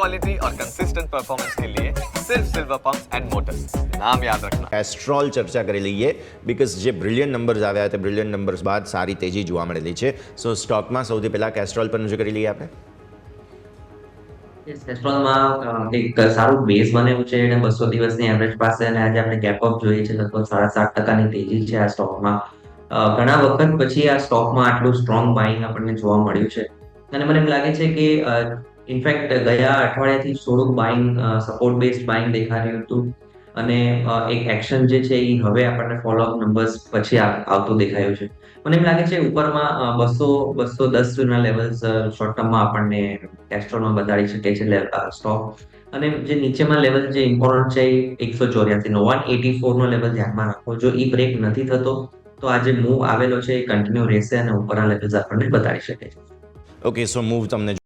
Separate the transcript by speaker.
Speaker 1: Quality और consistent performance के लिए सिर्फ सिल्वर पंप्स एंड मोटर्स नाम याद रखना
Speaker 2: કેસ્ટ્રોલ ચર્ચા કરી લઈએ બિકોઝ જે બ્રિલિયન્ટ નંબર્સ આવ્યા તે બ્રિલિયન્ટ નંબર્સ બાદ સારી તેજી જોવા મળેલી છે સો સ્ટોકમાં સૌથી પહેલાં કેસ્ટ્રોલ પર નજર કરી લઈએ આપણે
Speaker 3: કેસ્ટ્રોલમાં એક સારું બેઝ બનેલું છે અને બસો દિવસની એવરેજ પાસે અને આજે આપણે ગેપ અપ જોઈએ છે લગભગ સાડા સાત ટકાની તેજી છે આ સ્ટોકમાં અ, ઘણા વખત પછી આ સ્ટોકમાં આટલું સ્ટ્રોંગ બાઇંગ આપણને જોવા મળ્યું છે અને મને એમ લાગે છે કે ઇનફેક્ટ ગયા અઠવાડિયાથી થોડુંક બાઇંગ સપોર્ટ બેઝડ બાઇંગ દેખાડ્યું હતું. અને એક એક્શન જે છે એ હવે આપણને ફોલોઅપ નંબર્સ પછી આવતો આવતું દેખાયું છે. મને એમ લાગે છે ઉપરમાં બસો બસો દસ સુધીના લેવલ્સ શોર્ટ ટર્મમાં આપણને કેસ્ટ્રોલમાં બતાડી શકે છે સ્ટોક અને જે નીચેમાં લેવલ જે ઇમ્પોર્ટન્ટ છે એ એકસો ચોર્યાસી નો વન એટી ફોર નો લેવલ ધ્યાનમાં રાખો. જો એ બ્રેક નથી થતો, તો આ જે મૂવ આવેલો છે એ કન્ટિન્યુ રહેશે અને ઉપરના લેવલ્સ આપણને બતાડી શકે છે.
Speaker 2: ઓકે સો મૂવ તમને